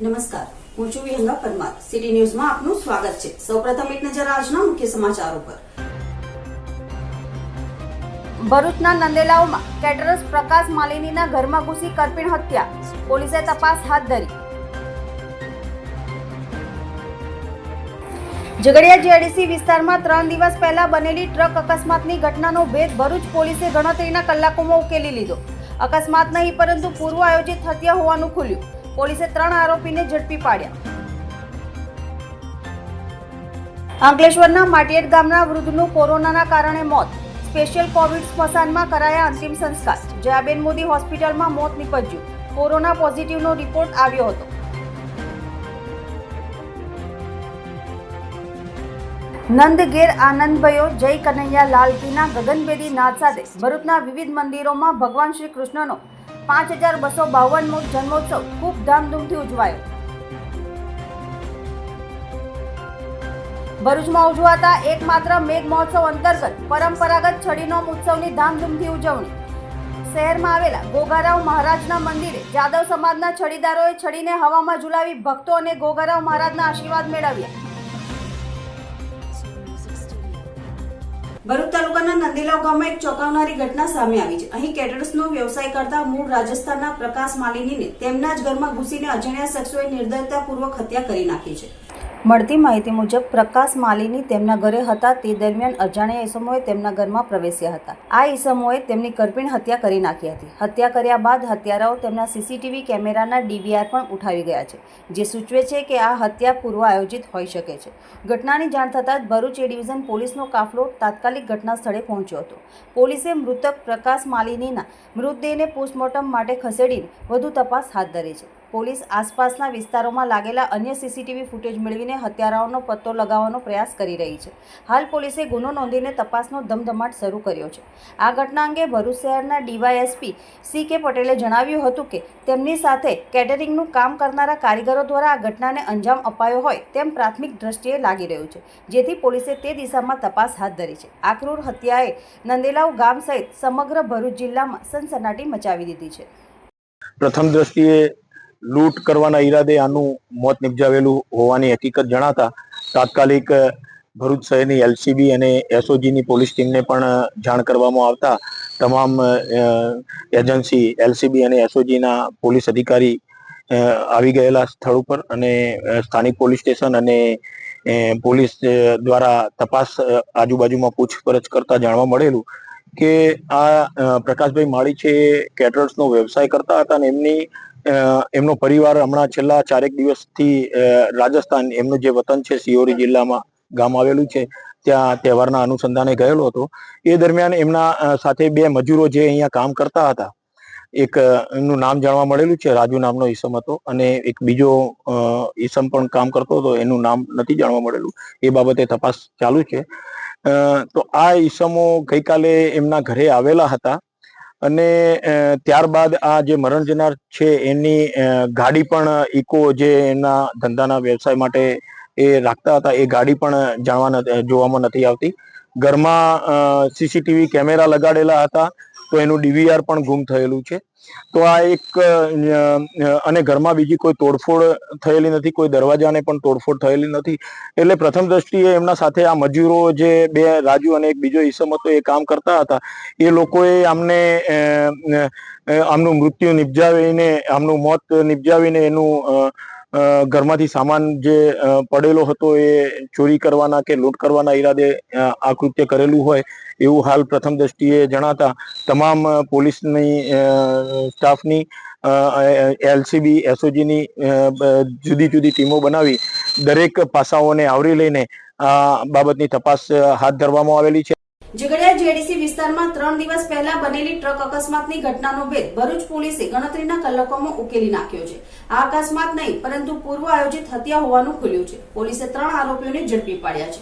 નમસ્કાર. હું છું વિહંગા પરમાર. સિટી ન્યૂઝમાં આપનું સ્વાગત છે. સૌપ્રથમ એક નજર આજના મુખ્ય સમાચારો પર ભરૂચના નંદેલાઓમાં કેટરસ પ્રકાશ માલિનીના ઘરમાં ઘૂસી કરપીણ હત્યા. પોલીસે તપાસ હાથ ધરી. ઝઘડિયા જીઆઈડીસી વિસ્તારમાં ત્રણ દિવસ પહેલા બનેલી ટ્રક અકસ્માતની ઘટનાનો ભેદ ભરૂચ પોલીસે ગણતરીના કલાકોમાં ઉકેલી લીધો. અકસ્માત નહીં, પરંતુ પૂર્વ આયોજિત હત્યા હોવાનું ખુલ્યું. પોલીસે ત્રણ આરોપીને ઝડપી પાડ્યા. અંકલેશ્વરના માટિયેટ ગામના વૃદ્ધનું કોરોનાના કારણે મોત. સ્પેશિયલ કોવિડ સ્મશાનમાં કરાયા અંતિમ સંસ્કાર. જયાબેન મોદી હોસ્પિટલમાં મોત નીપજ્યું. કોરોના પોઝિટિવનો રિપોર્ટ આવ્યો હતો. નંદ ઘેર આનંદ જય કનૈયા લાલ કીના ગગનભેદી નાદ સાથે ભરૂચના વિવિધ મંદિરોમાં ભગવાન શ્રી કૃષ્ણનો પાંચ હજાર બસો બાવનમો જન્મોત્સવ ખૂબ ધામધૂમથી ઉજવાયો. ભરૂચમાં ઉજવાતા એકમાત્ર મેઘ મહોત્સવ અંતર્ગત પરંપરાગત છડીનો ઉત્સવની ધામધૂમથી ઉજવણી. શહેરમાં આવેલા ગોગારાવ મહારાજના મંદિરે જાદવ સમાજના છડીદારોએ છડીને હવામાં ઝુલાવી ભક્તો અને ગોગારાવ મહારાજના આશીર્વાદ મેળવ્યા. ભરૂચ તાલુકાના નંદીલાવ ગામમાં એક ચોંકાવનારી ઘટના સામે આવી છે. અહીં કેટર્સનો વ્યવસાય કરતા મૂળ રાજસ્થાનના પ્રકાશ માલિનીને તેમના જ ઘરમાં ઘૂસીને અજાણ્યા શખ્સોએ નિર્દયતાપૂર્વક હત્યા કરી નાખી છે. મળતી માહિતી મુજબ, પ્રકાશ માલિની તેમના ઘરે હતા. તે દરમિયાન અજાણ્યા ઈસમોએ તેમના ઘરમાં પ્રવેશ્યા હતા. આ ઈસમોએ તેમની કરપીણ હત્યા કરી નાખી હતી. હત્યા કર્યા બાદ હત્યારાઓ તેમના સીસીટીવી કેમેરાના ડીવીઆર પણ ઉઠાવી ગયા છે, જે સૂચવે છે કે આ હત્યા પૂર્વ આયોજિત હોઈ શકે છે. ઘટનાની જાણ થતાં જ ભરૂચ એ ડિવિઝન પોલીસનો કાફલો તાત્કાલિક ઘટના સ્થળે પહોંચ્યો હતો. પોલીસે મૃતક પ્રકાશ માલિનીના મૃતદેહને પોસ્ટમોર્ટમ માટે ખસેડીને વધુ તપાસ હાથ ધરી છે. પોલીસ આસપાસના વિસ્તારોમાં લાગેલા અન્ય સીસીટીવી ફૂટેજ મેળવીને હત્યારાઓનો પત્તો લગાવવાનો પ્રયાસ કરી રહી છે. હાલ પોલીસે ગુનો નોંધીને તપાસનો ધમધમાટ શરૂ કર્યો છે. આ ઘટના અંગે ભરૂચ શહેરના ડીવાયએસપી સી કે પટેલે જણાવ્યું હતું કે તેમની સાથે કેટરિંગનું કામ કરનારા કારીગરો દ્વારા આ ઘટનાને અંજામ અપાયો હોય તેમ પ્રાથમિક દ્રષ્ટિએ લાગી રહ્યું છે, જેથી પોલીસે તે દિશામાં તપાસ હાથ ધરી છે. આ ક્રૂર હત્યાએ નંદેલાવ ગામ સહિત સમગ્ર ભરૂચ જિલ્લામાં સનસનાટી મચાવી દીધી છે. પ્રથમ દ્રષ્ટિએ લૂંટ કરવાના ઈરાદે આનું મોત નિપજાવેલું હોવાની હકીકત જણાતા તાત્કાલિક ભરૂચ શહેરની એલસીબી અને એસઓજીની પોલીસ ટીમને પણ જાણ કરવામાં આવતા તમામ એજન્સી એલસીબી અને એસઓજીના પોલીસ અધિકારી આવી ગયેલા સ્થળ ઉપર અને સ્થાનિક પોલીસ સ્ટેશન અને પોલીસ દ્વારા તપાસ આજુબાજુમાં પૂછપરછ કરતા જાણવા મળેલું કે આ પ્રકાશભાઈ માળી છે કેટરર્સનો વ્યવસાય કરતા હતા અને એમની એમનો પરિવાર હમણાં છેલ્લા ચારેક દિવસથી રાજસ્થાન, એમનું જે વતન છે સિયોરી જિલ્લામાં ગામ આવેલું છે, ત્યાં તહેવારના અનુસંધાને ગયેલો હતો. એ દરમિયાન એમના સાથે બે મજૂરો જે અહીંયા કામ કરતા હતા, એક એમનું નામ જાણવા મળેલું છે, રાજુ નામનો ઈસમ હતો, અને એક બીજો ઈસમ પણ કામ કરતો હતો, એનું નામ નથી જાણવા મળેલું. એ બાબતે તપાસ ચાલુ છે. તો આ ઈસમો ગઈકાલે એમના ઘરે આવેલા હતા. અને ત્યારબાદ આ જે મરણ જનાર છે, એની ગાડી પણ ઇકો જે એના ધંધાના વ્યવસાય માટે એ રાખતા હતા, એ ગાડી પણ જાણવા જોવામાં નથી આવતી. ઘરમાં સીસીટીવી કેમેરા લગાડેલા હતા. તો એનું ડીવીઆર પણ ગુમ થયેલું છે. તો આ એક અને ઘરમાં બીજી કોઈ તોડફોડ થયેલી નથી, કોઈ દરવાજાને પણ તોડફોડ થયેલી નથી. એટલે પ્રથમ દ્રષ્ટિએ એમના સાથે આ મજૂરો જે બે રાજુ અને એક બીજો ઈસમ હતો, એ કામ કરતા હતા. એ લોકોએ આમને આમનું મૃત્યુ નિપજાવીને, આમનું મોત નિપજાવીને એનું ઘરમાંથી સામાન જે પડેલો હતો એ ચોરી કરવાના કે લૂંટ કરવાના ઈરાદે આ કૃત્ય કરેલું હોય એવું હાલ પ્રથમ દ્રષ્ટિએ જણાતા તમામ પોલીસની સ્ટાફની એલસીબી, એસઓજીની જુદી જુદી ટીમો બનાવી દરેક પાસાઓને આવરી લઈને આ બાબતની તપાસ હાથ ધરવામાં આવેલી છે. ઝઘડિયા જેડીસી વિસ્તારમાં ત્રણ દિવસ પહેલા બનેલી ટ્રક અકસ્માતની ઘટનાનો ભેદ ભરૂચ પોલીસે ગણતરીના કલાકોમાં ઉકેલી નાખ્યો છે. આ અકસ્માત નહીં, પરંતુ પૂર્વ આયોજિત હત્યા હોવાનું ખુલ્યું છે. પોલીસે ત્રણ આરોપીઓને ઝડપી પાડ્યા છે.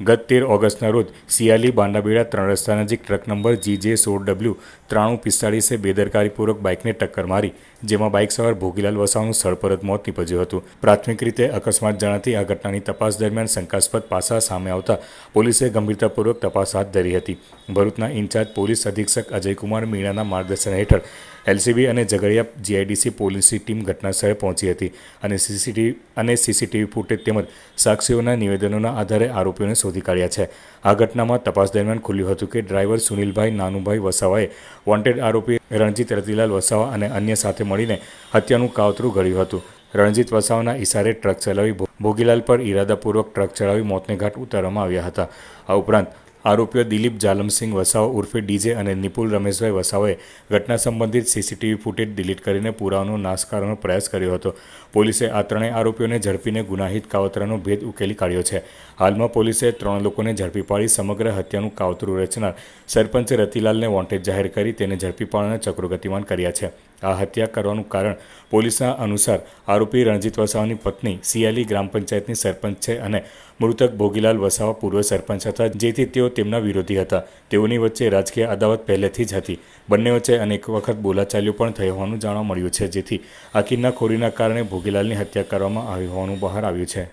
ગત તેર ઓગસ્ટના રોજ સિયાલી બાંડાબેડા ત્રણ રસ્તા નજીક ટ્રક નંબર જીજે સોળ ડબલ્યુ ત્રાણું પિસ્તાળીસે બેદરકારીપૂર્વક બાઇકને ટક્કર મારી, જેમાં બાઇક સવાર ભોગીલાલ વસાવાનું સ્થળ પર જ મોત નીપજ્યું હતું. પ્રાથમિક રીતે અકસ્માત જણાતી આ ઘટનાની તપાસ દરમિયાન શંકાસ્પદ પાસા સામે આવતા પોલીસે ગંભીરતાપૂર્વક તપાસ હાથ ધરી હતી. ભરૂચના ઇન્ચાર્જ પોલીસ અધિક્ષક અજયકુમાર મીણાના માર્ગદર્શન હેઠળ એલસીબી અને ઝઘડિયા જીઆઈડીસી પોલીસની ટીમ ઘટનાસ્થળે પહોંચી હતી અને સીસીટીવી અને સીસીટીવી ફૂટેજ તેમજ સાક્ષીઓના નિવેદનોના આધારે આરોપીઓને શોધી કાઢ્યા છે. આ ઘટનામાં તપાસ દરમિયાન ખુલ્યું હતું કે ડ્રાઈવર સુનિલભાઈ નાનુભાઈ વસાવાએ વોન્ટેડ આરોપી રણજીત રતિલાલ વસાવા અને અન્ય સાથે મળીને હત્યાનું કાવતરું ઘડ્યું હતું. રણજીત વસાવાના ઇશારે ટ્રક ચલાવી ભોગીલાલ પર ઇરાદાપૂર્વક ટ્રક ચલાવી મોતને ઘાટ ઉતારવામાં આવ્યા હતા. આ ઉપરાંત, આરોપીઓ દિલીપ જાલમસિંહ વસાવા ઉર્ફે ડીજે અને નિપુલ રમેશભાઈ વસાવાએ ઘટના સંબંધિત સીસીટીવી ફૂટેજ ડિલીટ કરીને પુરાવાનો નાશ કરવાનો પ્રયાસ કર્યો હતો. પોલીસે આ ત્રણેય આરોપીઓને ઝડપીને ગુનાહિત કાવતરાનો ભેદ ઉકેલી કાઢ્યો છે. હાલમાં પોલીસે ત્રણ લોકોને ઝડપી પાડી સમગ્ર હત્યાનું કાવતરું રચનાર સરપંચ રતિલાલને વોન્ટેડ જાહેર કરી તેને ઝડપી પાડવાના ચક્રો ગતિમાન કર્યા છે. આ હત્યા કરવાનું કારણ પોલીસના અનુસાર આરોપી રણજીત વસાવાની પત્ની સિયાલી ગ્રામ પંચાયતની સરપંચ છે અને મૃતક ભોગીલાલ વસાવા પૂર્વ સરપંચ હતા, જેથી તેઓ તેમના વિરોધી હતા. તેઓની વચ્ચે રાજકીય અદાવત પહેલેથી જ હતી. બંને વચ્ચે અનેક વખત બોલાચાલીઓ પણ થઈ હોવાનું જાણવા મળ્યું છે, જેથી આ કિન્નાખોરીના કારણે ભોગીલાલની હત્યા કરવામાં આવી હોવાનું બહાર આવ્યું છે.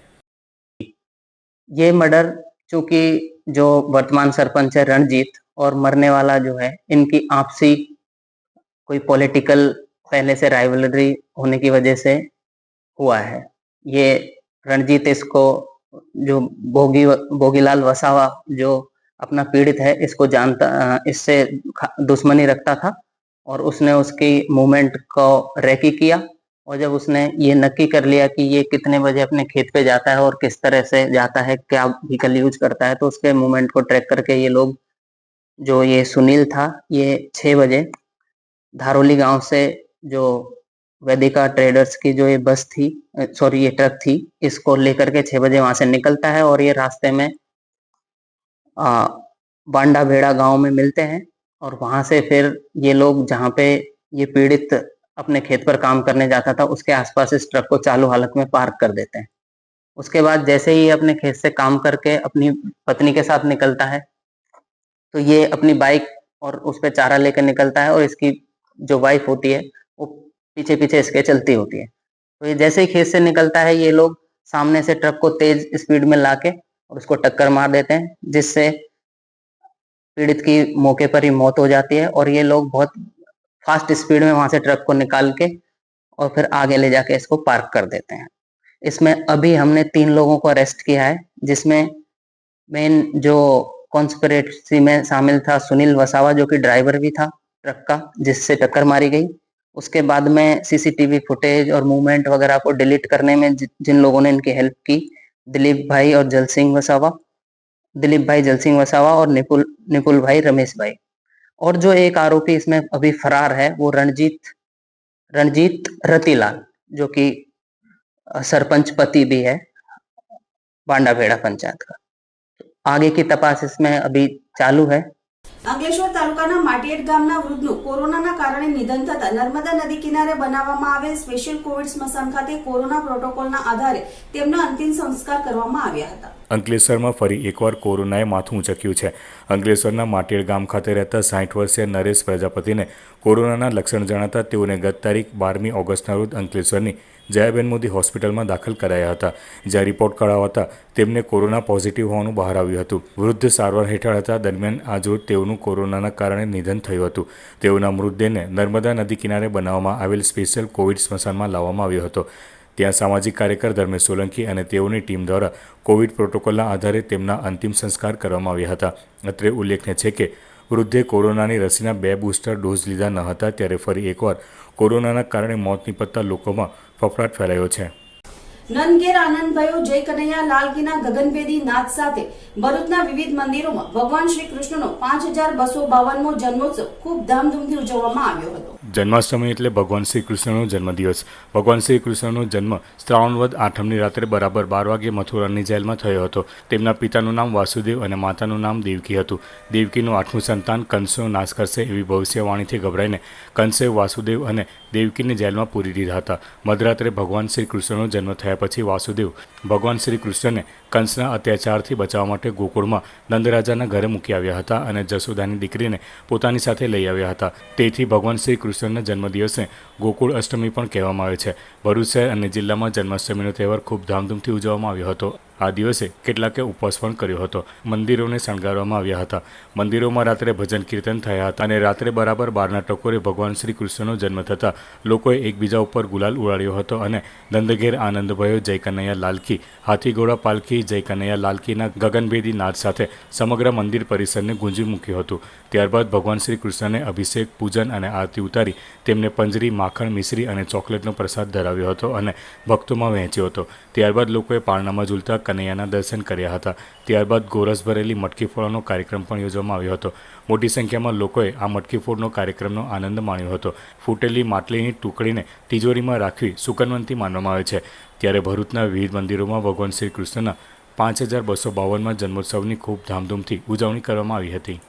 ये मर्डर चूँकि जो वर्तमान सरपंच है रणजीत और मरने वाला जो है, इनकी आपसी कोई पॉलिटिकल पहले से राइवलरी होने की वजह से हुआ है। ये रणजीत इसको जो भोगी, भोगीलाल वसावा जो अपना पीड़ित है, इसको जानता, इससे दुश्मनी रखता था और उसने उसकी मूवमेंट को रेकी किया। और जब उसने ये नक्की कर लिया कि ये कितने बजे अपने खेत पे जाता है और किस तरह से जाता है क्या व्हीकल यूज़ करता है तो उसके मूवमेंट को ट्रैक करके ये लोग जो ये सुनील था ये छः बजे धारोली गाँव से जो वेदिका ट्रेडर्स की जो ये बस थी सॉरी ये ट्रक थी इसको लेकर के छः बजे वहाँ से निकलता है और ये रास्ते में आ, बांडा भेड़ा गाँव में मिलते हैं। और वहाँ से फिर ये लोग जहाँ पे ये पीड़ित अपने खेत पर काम करने जाता था, उसके आसपास इस ट्रक को चालू हालत में पार्क कर देते हैं। उसके बाद जैसे ही अपने खेत से काम करके अपनी पत्नी के साथ निकलता है तो ये अपनी बाइक और उस पर चारा लेकर निकलता है और इसकी जो वाइफ होती है, वो पीछे पीछे इसके चलती होती है। तो ये जैसे ही खेत से निकलता है, ये लोग सामने से ट्रक को तेज स्पीड में लाके और उसको टक्कर मार देते हैं, जिससे पीड़ित की मौके पर ही मौत हो जाती है और ये लोग बहुत फास्ट स्पीड में वहाँ से ट्रक को निकाल के और फिर आगे ले जाके इसको पार्क कर देते हैं। इसमें अभी हमने तीन लोगों को अरेस्ट किया है, जिसमें मेन जो कॉन्स्पिरेसी में शामिल था सुनील वसावा, जो कि ड्राइवर भी था ट्रक का, जिससे टक्कर मारी गई। उसके बाद में सीसीटीवी फुटेज और मूवमेंट वगैरह को डिलीट करने में जिन लोगों ने इनकी हेल्प की, दिलीप भाई और जल सिंह वसावा, दिलीप भाई, जल सिंह वसावा और निपुल निपुल भाई, रमेश भाई। और जो एक आरोपी इसमें अभी फरार है, वो रणजीत रणजीत रतिलाल, जो कि सरपंच पति भी है बांडा भेड़ा पंचायत का। आगे की तपास इसमें अभी चालू है। અંકલેશ્વર તાલુકાના માટીએટ ગામના વૃદ્ધનું કોરોનાના કારણે નિધન થતા નર્મદા નદી કિનારે બનાવવામાં આવેલ સ્પેશિયલ કોવિડ સ્મશાન ખાતે કોરોના પ્રોટોકોલના આધારે તેમના અંતિમ સંસ્કાર કરવામાં આવ્યા હતા. અંકલેશ્વરમાં ફરી એકવાર કોરોનાએ માથું ઉંચક્યું છે. અંકલેશ્વરના માટેડ ગામ ખાતે રહેતા સાઠ વર્ષીય નરેશ પ્રજાપતિને કોરોનાના લક્ષણ જણાતા તેઓને ગત તારીખ બારમી ઓગસ્ટના રોજ અંકલેશ્વરની જયાબેન મોદી હોસ્પિટલમાં દાખલ કરાયા હતા. જ્યાં રિપોર્ટ કરાવતા તેમને કોરોના પોઝિટિવ હોવાનું બહાર આવ્યું હતું. વૃદ્ધ સારવાર હેઠળ હતા. દરમિયાન આજરોજ તેઓનું કોરોનાના કારણે નિધન થયું હતું. તેઓના મૃતદેહને નર્મદા નદી કિનારે બનાવવામાં આવેલ સ્પેશિયલ કોવિડ સ્મશાનમાં લાવવામાં આવ્યો હતો. ત્યાં સામાજિક કાર્યકર ધર્મેશ સોલંકી અને તેઓની ટીમ દ્વારા કોવિડ પ્રોટોકોલના આધારે તેમના અંતિમ સંસ્કાર કરવામાં આવ્યા હતા. અત્રે ઉલ્લેખનીય છે કે વૃદ્ધે કોરોનાની રસીના બે બૂસ્ટર ડોઝ લીધા ન હતા ત્યારે ફરી એકવાર કોરોનાના કારણે મોત નિપજતા લોકોમાં ફફડાટ ફેલાયો છે. નનઘેર આનંદભાઈઓ જય કનૈયા, લાલકીના ગગનભેદી નાદ સાથે ભરૂચના વિવિધ મંદિરોમાં ભગવાન શ્રી કૃષ્ણનો પાંચ હજાર બસો બાવનમો જન્મોત્સવ ખૂબ ધામધૂમથી ઉજવવામાં આવ્યો હતો. જન્માષ્ટમી એટલે ભગવાન શ્રી કૃષ્ણનો જન્મદિવસ. ભગવાન શ્રી કૃષ્ણનો જન્મ શ્રાવણ વદ આઠમની રાત્રે બરાબર બાર વાગ્યે મથુરાની જેલમાં થયો હતો. તેમના પિતાનું નામ વાસુદેવ અને માતાનું નામ દેવકી હતું. દેવકીનું આઠમું સંતાન કંસનો નાશ કરશે એવી ભવિષ્યવાણીથી ગભરાઈને કંસે, વાસુદેવ અને દેવકીને જેલમાં પૂરી દીધા હતા. મધરાત્રે ભગવાન શ્રી કૃષ્ણનો જન્મ થયા પછી વાસુદેવ ભગવાન શ્રી કૃષ્ણને કંસના અત્યાચારથી બચાવવા માટે ગોકુળમાં નંદરાજાના ઘરે મૂકી આવ્યા હતા અને જશોદાની દીકરીને પોતાની સાથે લઈ આવ્યા હતા. તેથી ભગવાન શ્રી કૃષ્ણના જન્મદિવસે ગોકુળ અષ્ટમી પણ કહેવામાં આવે છે. ભરૂચ શહેર અને જિલ્લામાં જન્માષ્ટમીનો તહેવાર ખૂબ ધામધૂમથી ઉજવવામાં આવ્યો હતો. આ દિવસે કેટલાકે ઉપવાસ પણ કર્યો હતો. મંદિરોને શણગારવામાં આવ્યા હતા. મંદિરોમાં રાત્રે ભજન કીર્તન થયા હતા અને રાત્રે બરાબર બારના ટકોરે ભગવાન શ્રી કૃષ્ણનો જન્મ થતાં લોકોએ એકબીજા ઉપર ગુલાલ ઉડાડ્યો હતો અને દંદઘેર આનંદ ભયો જય કનૈયા લાલકી, હાથીઘોડા પાલખી જય કનૈયા લાલકીના ગગનભેદી નાદ સાથે સમગ્ર મંદિર પરિસરને ગુંજી મૂક્યું હતું. ત્યારબાદ ભગવાન શ્રી કૃષ્ણને અભિષેક, પૂજન અને આરતી ઉતારી તેમને પંજરી, માખણ, મિશ્રી અને ચોકલેટનો પ્રસાદ ધરાવ્યો હતો અને ભક્તોમાં વહેંચ્યો હતો. ત્યારબાદ લોકોએ પારણામાં ઝૂલતા કનૈયાના દર્શન કર્યા હતા. ત્યારબાદ ગોરસ ભરેલી મટકી ફોડવાનો કાર્યક્રમ પણ યોજવામાં આવ્યો હતો. મોટી સંખ્યામાં લોકોએ આ મટકી ફોડનો કાર્યક્રમનો આનંદ માણ્યો હતો. ફૂટેલી માટલીની ટુકડીને તિજોરીમાં રાખવી સુકનવંતી માનવામાં આવે છે. ત્યારે ભરૂચના વિવિધ મંદિરોમાં ભગવાન શ્રી કૃષ્ણના પાંચ હજાર બસો બાવનમાં જન્મોત્સવની ખૂબ ધામધૂમથી ઉજવણી કરવામાં આવી હતી.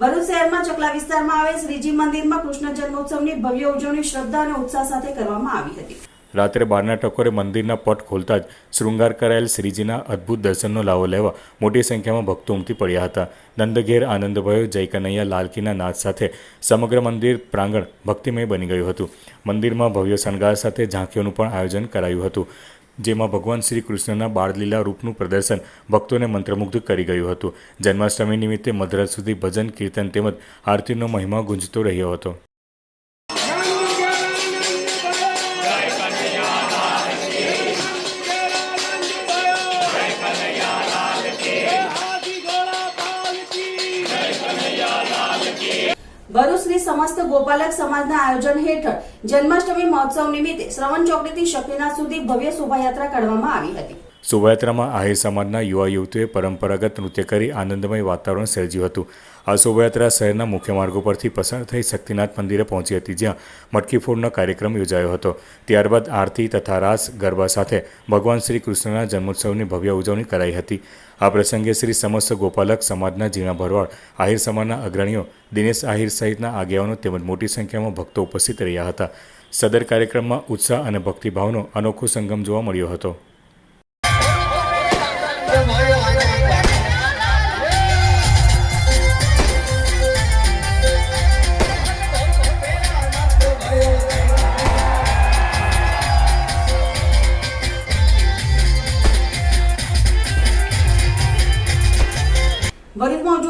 ભરૂચ શહેરમાં ચકલા વિસ્તારમાં આવેલ શ્રીજી મંદિરમાં કૃષ્ણ જન્મોત્સવની ભવ્ય ઉજવણી શ્રદ્ધા અને ઉત્સાહ સાથે કરવામાં આવી હતી. રાત્રે બારના ટકોરે મંદિરના પટ ખોલતા જ શૃંગાર કરાયેલ શ્રીજીના અદ્ભુત દર્શનનો લાવો લેવા મોટી સંખ્યામાં ભક્તો ઉમટી પડ્યા હતા. નંદઘેર આનંદ ભયો જય કનૈયા લાલકીના નાદ સાથે સમગ્ર મંદિર પ્રાંગણ ભક્તિમય બની ગયું હતું. મંદિરમાં ભવ્ય શણગાર સાથે ઝાંખીઓનું પણ આયોજન કરાયું હતું, જેમાં ભગવાન શ્રી કૃષ્ણના બાળલીલા રૂપનું પ્રદર્શન ભક્તોને મંત્રમુગ્ધ કરી ગયું હતું. જન્માષ્ટમી નિમિત્તે મધરાત સુધી ભજન, કીર્તન તેમજ આરતીનો મહિમા ગુંજતો રહ્યો હતો. ગોપાલક સમાજના આયોજન હેઠળ જન્માષ્ટમી મહોત્સવ નિમિત્તે શ્રવણ ચોકડીથી શક્તિનાથ સુધી ભવ્ય શોભાયાત્રા કાઢવામાં આવી હતી. શોભાયાત્રામાં આહિર સમાજના યુવા યુવતીઓએ પરંપરાગત નૃત્ય કરી આનંદમય વાતાવરણ સર્જ્યું હતું. આ શોભાયાત્રા શહેરના મુખ્ય માર્ગો પરથી પસાર થઈ શક્તિનાથ મંદિરે પહોંચી હતી, જ્યાં મટકી ફોડનો કાર્યક્રમ યોજાયો હતો. ત્યારબાદ આરતી તથા રાસ ગરબા સાથે ભગવાન શ્રી કૃષ્ણના જન્મોત્સવની ભવ્ય ઉજવણી કરાઈ હતી. આ પ્રસંગે શ્રી સમસ્ત ગોપાલક સમાજના ઝીણા ભરવાડ, આહિર સમાજના અગ્રણીઓ દિનેશ આહિર સહિતના આગેવાનો તેમજ મોટી સંખ્યામાં ભક્તો ઉપસ્થિત રહ્યા હતા. સદર કાર્યક્રમમાં ઉત્સાહ અને ભક્તિભાવનો અનોખો સંગમ જોવા મળ્યો હતો.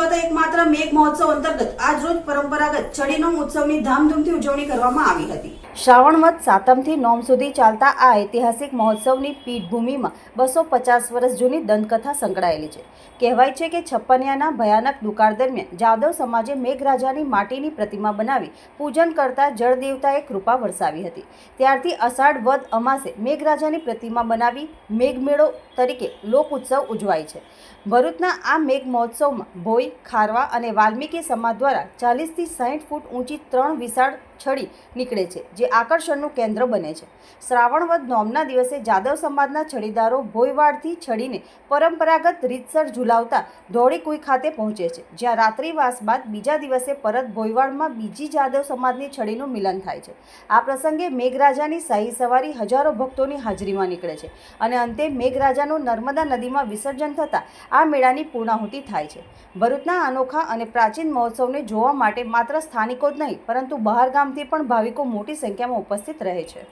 ભરૂચમાં ઉજવાતા એકમાત્ર મેઘ મહોત્સવ અંતર્ગત, આજ રોજ પરંપરાગત છડીનોમ ઉત્સવની ધામધૂમથી ઉજવણી કરવામાં આવી હતી. શ્રાવણ મત સાતમથી નોમ સુધી ચાલતા આ ઐતિહાસિક મહોત્સવની પીઠભૂમિમાં બસો પચાસ વર્ષ જૂની દંતકથા સંકળાયેલી છે. કહેવાય છે કે છપ્પનિયાના ભયાનક દુકાળ દરમિયાન જાદવ સમાજે મેઘરાજાની માટીની પ્રતિમા બનાવી પૂજન કરતા જળદેવતાએ કૃપા વરસાવી હતી. ત્યારથી અષાઢ વદ અમાસે મેઘરાજાની પ્રતિમા બનાવી મેઘમેળો તરીકે લોક ઉત્સવ ઉજવાય છે. ભરૂચના આ મેઘ મહોત્સવમાં ભોઈ, ખારવા અને વાલ્મીકી સમાજ દ્વારા ચાલીસથી સાહીઠ ફૂટ ઊંચી ત્રણ વિશાળ છડી નીકળે છે, જે આકર્ષણનું કેન્દ્ર બને છે. શ્રાવણ વધ નોમના દિવસે જાદવ સમાજના છડીદારો ભોયવાડથી છડીને પરંપરાગત રીતસર ઝુલાવતા ધોળીકુઈ ખાતે પહોંચે છે, જ્યાં રાત્રિવાસ બાદ બીજા દિવસે પરત ભોયવાડમાં બીજી જાદવ સમાજની છડીનું મિલન થાય છે. આ પ્રસંગે મેઘરાજાની શાહી સવારી હજારો ભક્તોની હાજરીમાં નીકળે છે અને અંતે મેઘરાજાનું નર્મદા નદીમાં વિસર્જન થતાં આ મેળાની પૂર્ણાહુતિ થાય છે. ભરૂચના અનોખા અને પ્રાચીન મહોત્સવને જોવા માટે માત્ર સ્થાનિકો જ નહીં, પરંતુ બહાર ગામથી પણ ભાવિકો મોટી સંખ્યામાં ઉપસ્થિત રહે છે.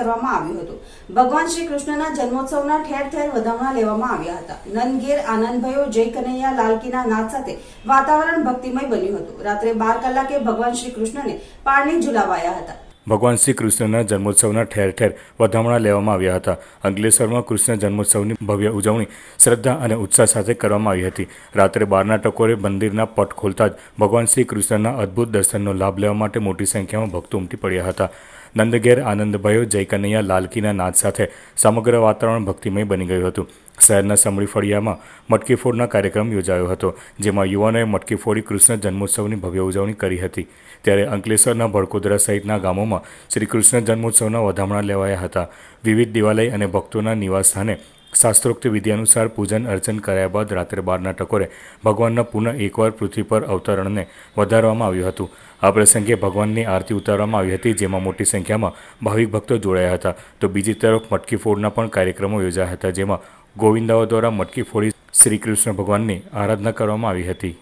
કરવામાં આવ્યું હતું. ભગવાન શ્રી કૃષ્ણના જન્મોત્સવના ઠેર ઠેર વધામણા લેવામાં આવ્યા હતા. નંદગીર આનંદભાઈઓ જય કનૈયા લાલકીના નાદ સાથે વાતાવરણ ભક્તિમય બન્યું હતું. રાત્રે બાર કલાકે ભગવાન શ્રી કૃષ્ણને પાણી ઝુલાવાયા હતા. ભગવાન શ્રી કૃષ્ણના જન્મોત્સવના ઠેર ઠેર વધામણા લેવામાં આવ્યા હતા. અંકલેશ્વરમાં કૃષ્ણ જન્મોત્સવની ભવ્ય ઉજવણી શ્રદ્ધા અને ઉત્સાહ સાથે કરવામાં આવી હતી. રાત્રે બારના ટકોરે મંદિરના પટ ખોલતા જ ભગવાન શ્રી કૃષ્ણના અદ્ભુત દર્શનનો લાભ લેવા માટે મોટી સંખ્યામાં ભક્તો ઉમટી પડ્યા હતા. નંદઘેર આનંદભયો જય કનૈયા લાલકીના નાદ સાથે સમગ્ર વાતાવરણ ભક્તિમય બની ગયું હતું. શહેરના સમળી ફળિયામાં મટકી ફોડના કાર્યક્રમ યોજાયો હતો, જેમાં યુવાનોએ મટકી ફોડી કૃષ્ણ જન્મોત્સવની ભવ્ય ઉજવણી કરી હતી. ત્યારે અંકલેશ્વરના ભડકોદરા સહિતના ગામોમાં શ્રી કૃષ્ણ જન્મોત્સવના વધામણા લેવાયા હતા. વિવિધ દેવાલય અને ભક્તોના નિવાસ સ્થાને શાસ્ત્રોક્ત વિધિ અનુસાર પૂજન, અર્ચન કર્યા બાદ રાત્રે બારના ટકોરે ભગવાનના પુનઃ એકવાર પૃથ્વી પર અવતરણને વધારવામાં આવ્યું હતું. આ પ્રસંગે ભગવાનની આરતી ઉતારવામાં આવી હતી, જેમાં મોટી સંખ્યામાં ભાવિક ભક્તો જોડાયા હતા. તો બીજી તરફ મટકી ફોડના પણ કાર્યક્રમો યોજાયા હતા, જેમાં ગોવિંદાઓ દ્વારા મટકી ફોડી શ્રી કૃષ્ણ ભગવાનની આરાધના કરવામાં આવી હતી.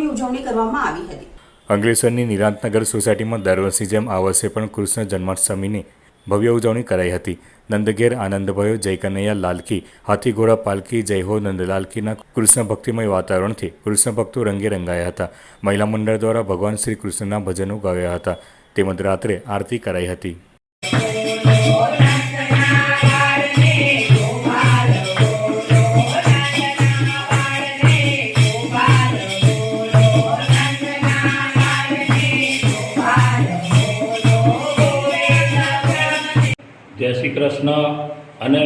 કૃષ્ણ ઉજવણી કરવામાં આવી હતી. અંકલેશ્વરની નિરાંતનગર સોસાયટીમાં દર વર્ષની જેમ આ વર્ષે પણ કૃષ્ણ જન્માષ્ટમીની ભવ્ય ઉજવણી કરાઈ હતી. નંદઘેર, આનંદભયો, જય કનૈયા, લાલકી હાથી ઘોડા પાલકી, જય હો નંદલાલકીના કૃષ્ણ ભક્તિમય વાતાવરણથી કૃષ્ણ ભક્તો રંગે રંગાયા હતા. મહિલા મંડળ દ્વારા ભગવાન શ્રી કૃષ્ણના ભજનો ગાવ્યા હતા. તેમજ રાત્રે આરતી કરાઈ હતી. કૃષ્ણ અને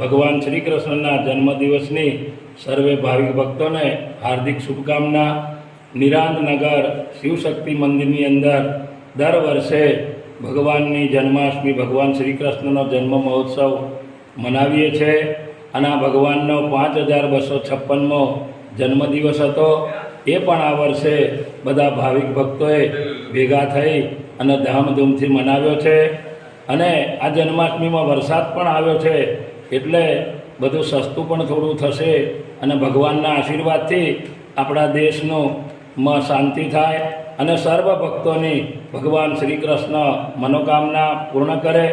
ભગવાન શ્રી કૃષ્ણના જન્મદિવસની સર્વે ભાવિક ભક્તોને હાર્દિક શુભકામના. નિરાંતનગર શિવશક્તિ મંદિરની અંદર દર વર્ષે ભગવાનની જન્માષ્ટમી ભગવાન શ્રી કૃષ્ણનો જન્મ મહોત્સવ મનાવીએ છીએ અને આ ભગવાનનો પાંચ હજાર બસો છપ્પનમો જન્મદિવસ હતો. એ પણ આ વર્ષે બધા ભાવિક ભક્તોએ ભેગા થઈ અને ધામધૂમથી મનાવ્યો છે. અને આ જન્માષ્ટમીમાં વરસાદ પણ આવ્યો છે, એટલે બધું સસ્તું પણ થોડું થશે અને ભગવાનના આશીર્વાદથી આપણા દેશનું માં શાંતિ થાય અને સર્વ ભક્તોની ભગવાન શ્રી કૃષ્ણ મનોકામના પૂર્ણ કરે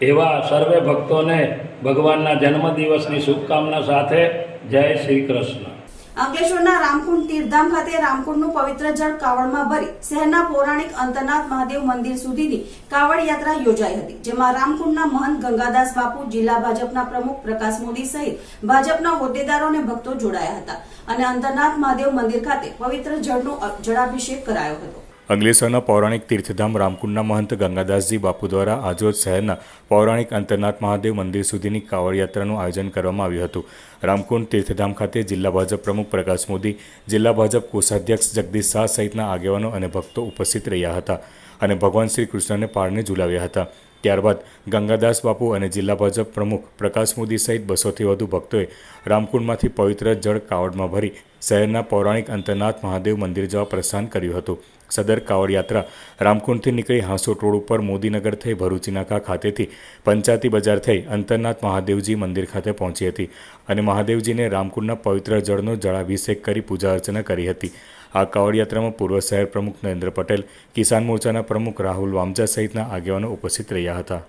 એવા સર્વે ભક્તોને ભગવાનના જન્મદિવસની શુભકામના સાથે જય શ્રી કૃષ્ણ. અંકલેશ્વરના રામકુંડ તીર્થધામ ખાતે રામકુંડનું પવિત્ર જળ કાવડમાં ભરી શહેરના પૌરાણિક અંતરનાથ મહાદેવ મંદિર સુધીની કાવડ યાત્રા યોજાઈ હતી, જેમાં રામકુંડના મહંત ગંગાદાસ બાપુ, જિલ્લા ભાજપના પ્રમુખ પ્રકાશ મોદી સહિત ભાજપના હોદ્દેદારો અને ભક્તો જોડાયા હતા અને અંતરનાથ મહાદેવ મંદિર ખાતે પવિત્ર જળનો જળાભિષેક કરાયો હતો. અંકલેશ્વરના પૌરાણિક તીર્થધામ રામકુંડના મહંત ગંગાદાસજી બાપુ દ્વારા આજરોજ શહેરના પૌરાણિક અંતરનાથ મહાદેવ મંદિર સુધીની કાવડ યાત્રાનું આયોજન કરવામાં આવ્યું હતું. રામકુંડ તીર્થધામ ખાતે જિલ્લા ભાજપ પ્રમુખ પ્રકાશ મોદી, જિલ્લા ભાજપ કોષાધ્યક્ષ જગદીશ શાહ સહિતના આગેવાનો અને ભક્તો ઉપસ્થિત રહ્યા હતા અને ભગવાન શ્રી કૃષ્ણને પારણે ઝુલાવ્યા હતા. ત્યારબાદ ગંગાદાસ બાપુ અને જિલ્લા ભાજપ પ્રમુખ પ્રકાશ મોદી સહિત બસોથી વધુ ભક્તોએ રામકુંડમાંથી પવિત્ર જળ કાવડમાં ભરી શહેરના પૌરાણિક અંતરનાથ મહાદેવ મંદિર જવા પ્રસ્થાન કર્યું હતું. સદર કાવડ યાત્રા રામકુંડથી નીકળી હાંસોટ ઉપર મોદીનગર થઈ ભરૂચી નાકા ખાતેથી પંચાતી બજાર થઈ અંતરનાથ મહાદેવજી મંદિર ખાતે પહોંચી હતી અને મહાદેવજીને રામકુંડના પવિત્ર જળનો જળાભિષેક કરી પૂજા અર્ચના કરી હતી. આ કાવડ યાત્રામાં પૂર્વ શહેર પ્રમુખ નરેન્દ્ર પટેલ, કિસાન મોરચાના પ્રમુખ રાહુલ વામજા સહિતના આગેવાનો ઉપસ્થિત રહ્યા હતા.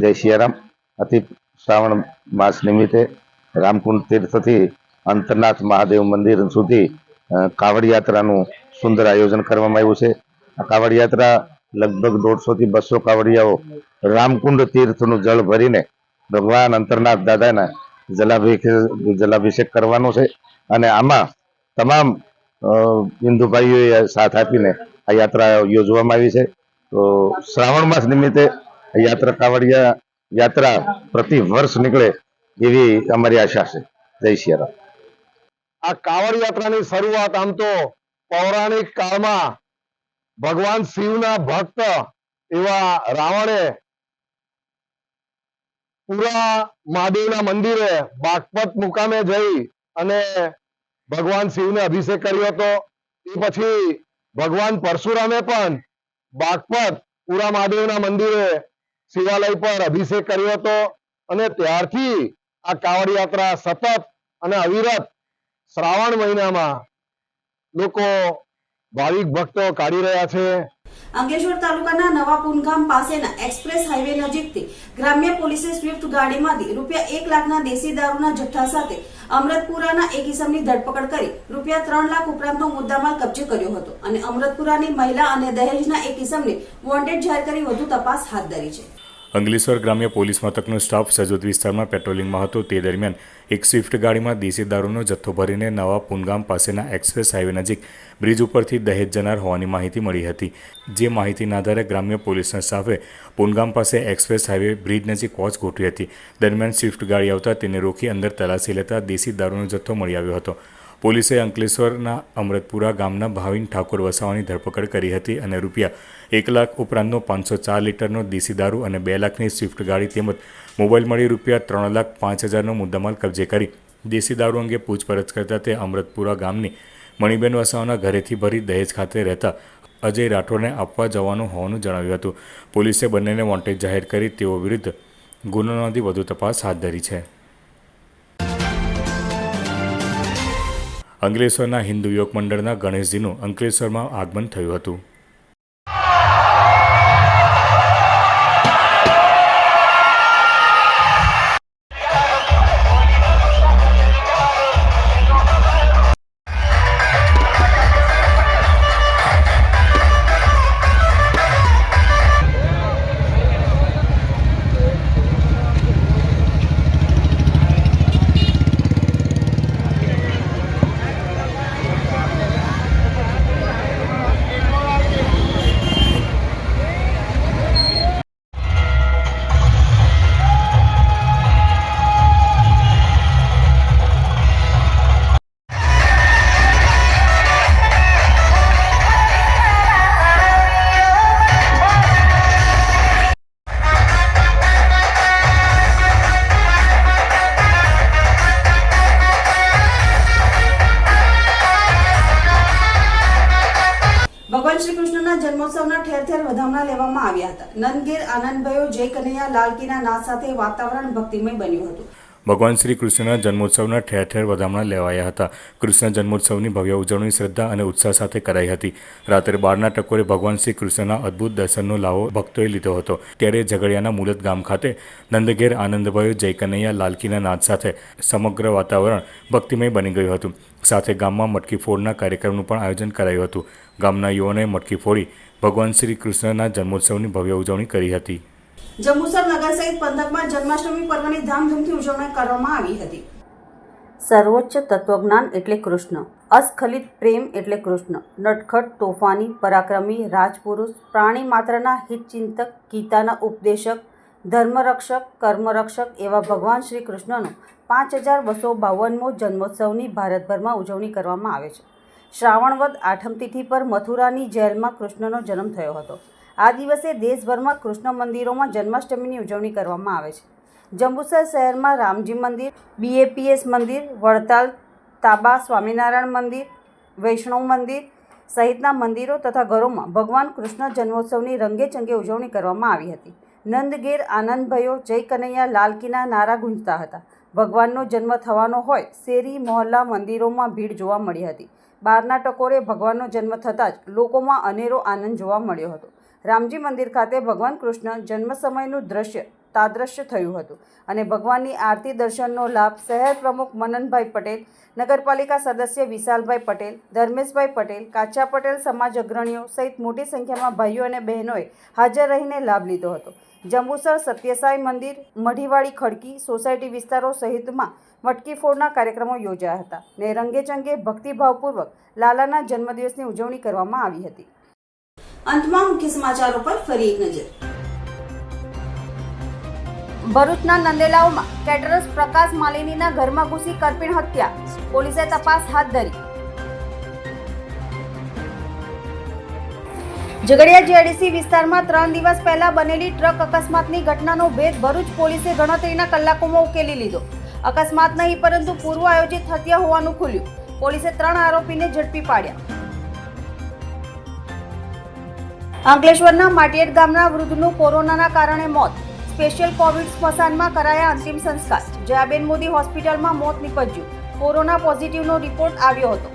જય સિયારામ અતિ શ્રાવણ માસ નિમિત્તે રામકુંડ તીર્થથી અંતરનાથ મહાદેવ મંદિર સુધી કાવડ યાત્રાનું સુંદર આયોજન કરવામાં આવ્યું છે. આ કાવડ યાત્રા લગભગ દોઢસો થી બસો કાવડિયાઓ રામકુંડ તીર્થનું જળ ભરીને ભગવાન અંતરનાથ દાદાના જલાભિષેક જલાભિષેક કરવાનો છે અને આમાં તમામ હિન્દુભાઈઓએ સાથ આપીને આ યાત્રા યોજવામાં આવી છે. તો શ્રાવણ માસ નિમિત્તે યાત્રા કાવડિયા યાત્રા પ્રતિ વર્ષ નીકળે એવી અમારી આશા છે. જય સિયારામ આ કાવડ યાત્રાની શરૂઆત આમ તો પૌરાણિક કાળમાં ભગવાન શિવના ભક્ત એવા રાવણે પુરા મહાદેવના મંદિરે બાગપત મુકામે જઈ અને ભગવાન શિવને અભિષેક કર્યો હતો. એ પછી ભગવાન પરશુરામે પણ બાગપત પુરા મહાદેવના મંદિરે શિવાલય પર અભિષેક કર્યો હતો અને ત્યારથી આ કાવડ યાત્રા સતત અને અવિરત શ્રાવણ મહિનામાં લોકો ભાવિક ભક્તો કાઢી રહ્યા છે. અંકલેશ્વર તાલુકાના નવા પુનગામ પાસેના એક્સપ્રેસ હાઈવે નજીકથી ગ્રામ્ય પોલીસે સ્વિફ્ટ ગાડીમાંથી રૂપિયા એક લાખના દેશી દારૂના જથ્થા સાથે અમરતપુરાના એક ઇસમની ધરપકડ કરી રૂપિયા ત્રણ લાખ ઉપરાંતનો મુદ્દામાલ કબજે કર્યો હતો. અને અમરતપુરાની મહિલા અને દહેજના એક ઇસમને વોન્ટેડ જાહેર કરી વધુ તપાસ હાથ ધરી છે. અંગલેશ્વર ગ્રામ્ય પોલીસ મથકનો સ્ટાફ સજોદ વિસ્તારમાં પેટ્રોલિંગમાં હતો. તે દરમિયાન એક સ્વિફ્ટ ગાડીમાં દેશી દારૂનો જથ્થો ભરીને નવા પુનગામ પાસેના એક્સપ્રેસ હાઈવે નજીક બ્રિજ ઉપરથી દહેજ જનાર હોવાની માહિતી મળી હતી. જે માહિતીના આધારે ગ્રામ્ય પોલીસના સ્ટાફે પુનગામ પાસે એક્સપ્રેસ હાઈવે બ્રિજ નજીક વોચ ગોઠવી હતી. દરમિયાન સ્વિફ્ટ ગાડી આવતા તેને રોકી અંદર તલાશી લેતા દેશી દારૂનો જથ્થો મળી આવ્યો હતો. પોલીસે અંકલેશ્વરના અમૃતપુરા ગામના ભાવિન ઠાકોર વસાવાની ધરપકડ કરી હતી અને રૂપિયા એક લાખ ઉપરાંતનો પાંચસો ચાર લીટરનો દેશી દારૂ અને બે લાખની સ્વિફ્ટ ગાડી તેમજ મોબાઈલ મળી રૂપિયા ત્રણ લાખ પાંચ હજારનો મુદ્દામાલ કબજે કરી. દેશી દારૂ અંગે પૂછપરછ કરતા તે અમૃતપુરા ગામની મણિબેન વસાવાના ઘરેથી ભરી દહેજ ખાતે રહેતા અજય રાઠોડને આપવા જવાનું હોવાનું જણાવ્યું હતું. પોલીસે બંનેને વોન્ટેડ જાહેર કરી તેઓ વિરુદ્ધ ગુનો નોંધી વધુ તપાસ હાથ ધરી છે. અંકલેશ્વરના હિન્દુ યોગ મંડળના ગણેશજીનું અંકલેશ્વરમાં આગમન થયું હતું. લાલકીના નાદ સાથે વાતાવરણ ભક્તિમય બન્યું હતું. ભગવાન શ્રી કૃષ્ણના જન્મોત્સવના ઠેર ઠેર વધામણા લેવાયા હતા. કૃષ્ણ જન્મોત્સવની ભવ્ય ઉજવણી શ્રદ્ધા અને ઉત્સાહ સાથે કરાઈ હતી. રાત્રે બારના ટકોરે ભગવાન શ્રી કૃષ્ણના અદ્ભુત દર્શનનો લાવો ભક્તોએ લીધો હતો. ત્યારે ઝઘડિયાના મુલત ગામ ખાતે નંદઘેર આનંદભાઈ જયકનૈયા લાલકીના નાદ સાથે સમગ્ર વાતાવરણ ભક્તિમય બની ગયું હતું. સાથે ગામમાં મટકી ફોડના કાર્યક્રમનું પણ આયોજન કરાયું હતું. ગામના યુવાનોએ મટકી ફોડી ભગવાન શ્રી કૃષ્ણના જન્મોત્સવની ભવ્ય ઉજવણી કરી હતી. જંબુસર નગર સહિત પંથકમાં જન્માષ્ટમી પર્વની ધામધૂમથી ઉજવણી કરવામાં આવી હતી. સર્વોચ્ચ તત્વજ્ઞાન એટલે કૃષ્ણ, અસ્ખલિત પ્રેમ એટલે કૃષ્ણ, નટખટ, તોફાની, પરાક્રમી, રાજપુરુષ, પ્રાણી માત્રના હિતચિંતક, ગીતાના ઉપદેશક, ધર્મરક્ષક, કર્મરક્ષક એવા ભગવાન શ્રી કૃષ્ણનો પાંચ હજાર બસો બાવનમો જન્મોત્સવની ભારતભરમાં ઉજવણી કરવામાં આવે છે. શ્રાવણવદ આઠમ તિથિ પર મથુરાની જેલમાં કૃષ્ણનો જન્મ થયો હતો. આ દિવસે દેશભરમાં કૃષ્ણ મંદિરોમાં જન્માષ્ટમીની ઉજવણી કરવામાં આવે છે. જંબુસર શહેરમાં રામજી મંદિર બીએપીએસ મંદિર, વડતાલ, તાબા, સ્વામિનારાયણ મંદિર, વૈષ્ણવ મંદિર સહિતના મંદિરો તથા ઘરોમાં ભગવાન કૃષ્ણ જન્મોત્સવની રંગેચંગે ઉજવણી કરવામાં આવી હતી. નંદગેર, આનંદભયો જય કનૈયા લાલકીના નારા ગુંજતા હતા. ભગવાનનો જન્મ થવાનો હોય શેરી, મોહલ્લા મંદિરોમાં ભીડ જોવા મળી હતી. બારના ટકોરે ભગવાનનો જન્મ થતાં જ લોકોમાં અનેરો આનંદ જોવા મળ્યો હતો. રામજી મંદિર ખાતે ભગવાન કૃષ્ણ જન્મ સમયનું દ્રશ્ય, તાદ્રશ્ય થયું હતું અને ભગવાનની આરતી દર્શનનો લાભ શહેર પ્રમુખ મનનભાઈ પટેલ, નગરપાલિકા સદસ્ય વિશાલભાઈ પટેલ, ધર્મેશભાઈ પટેલ, કાચા પટેલ સમાજ અગ્રણીઓ સહિત મોટી સંખ્યામાં ભાઈઓ અને બહેનોએ હાજર રહીને લાભ લીધો હતો. જંબુસર સત્યસાઈ મંદિર મઢીવાડી ખડકી સોસાયટી વિસ્તારો સહિતમાં મટકી ફોડના કાર્યક્રમો યોજાયા હતા ને રંગેચંગે ભક્તિભાવપૂર્વક લાલાના જન્મદિવસની ઉજવણી કરવામાં આવી હતી. અંતમાં મુખ્ય સમાચારો પર ફરી એક નજર. ભરૂચના નંદેલાઓમાં કેટરસ પ્રકાશ માલિનીના ઘરમાં ઘૂસી કરપીણ હત્યા. પોલીસે તપાસ હાથ ધરી. ઝઘડિયા જીઆઈડીસી વિસ્તારમાં ત્રણ દિવસ પહેલા બનેલી ટ્રક અકસ્માતની ઘટનાનો ભેદ ભરૂચ પોલીસે ગણતરીના કલાકોમાં ઉકેલી લીધો. અકસ્માત નહીં, પરંતુ પૂર્વ આયોજિત હત્યા હોવાનું ખુલ્યું. પોલીસે ત્રણ આરોપીને ઝડપી પાડ્યા. અંકલેશ્વરના માટીયેટ ગામના વૃદ્ધનું કોરોનાના કારણે મોત. સ્પેશિયલ કોવિડ સ્મશાનમાં કરાયા અંતિમ સંસ્કાર. જયાબેન મોદી હોસ્પિટલમાં મોત નીપજ્યું. કોરોના પોઝિટિવનો રિપોર્ટ આવ્યો હતો.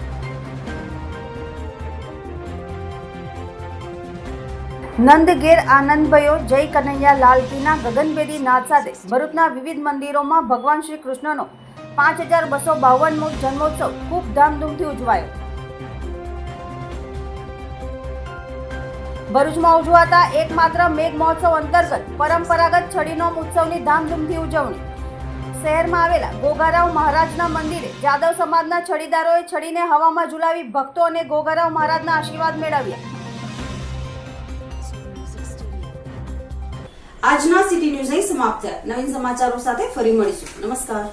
નંદ આનંદભયો આનંદ જય કનૈયા લાલકીના ગગનભેદી નાદ સાથે ભરૂચના વિવિધ મંદિરોમાં ભગવાન શ્રી કૃષ્ણનો પાંચ હજાર બસો બાવનમો જન્મોત્સવ ખૂબ ધામધૂમથી ઉજવાયો. ભરૂચમાં ઉજવાતા એકમાત્ર મેઘ મહોત્સવ અંતર્ગત પરંપરાગત છડીનો ઉત્સવની ધામધૂમથી ઉજવણી. શહેરમાં આવેલા ગોગારાવ મહારાજના મંદિરે જાદવ સમાજના છડીદારોએ છડીને હવામાં ઝુલાવી ભક્તો અને ગોગારાવ મહારાજના આશીર્વાદ મેળવ્યા. આજના સિટી ન્યૂઝ અહીં સમાપ્ત. થયા નવીન સમાચારો સાથે ફરી મળીશું. નમસ્કાર.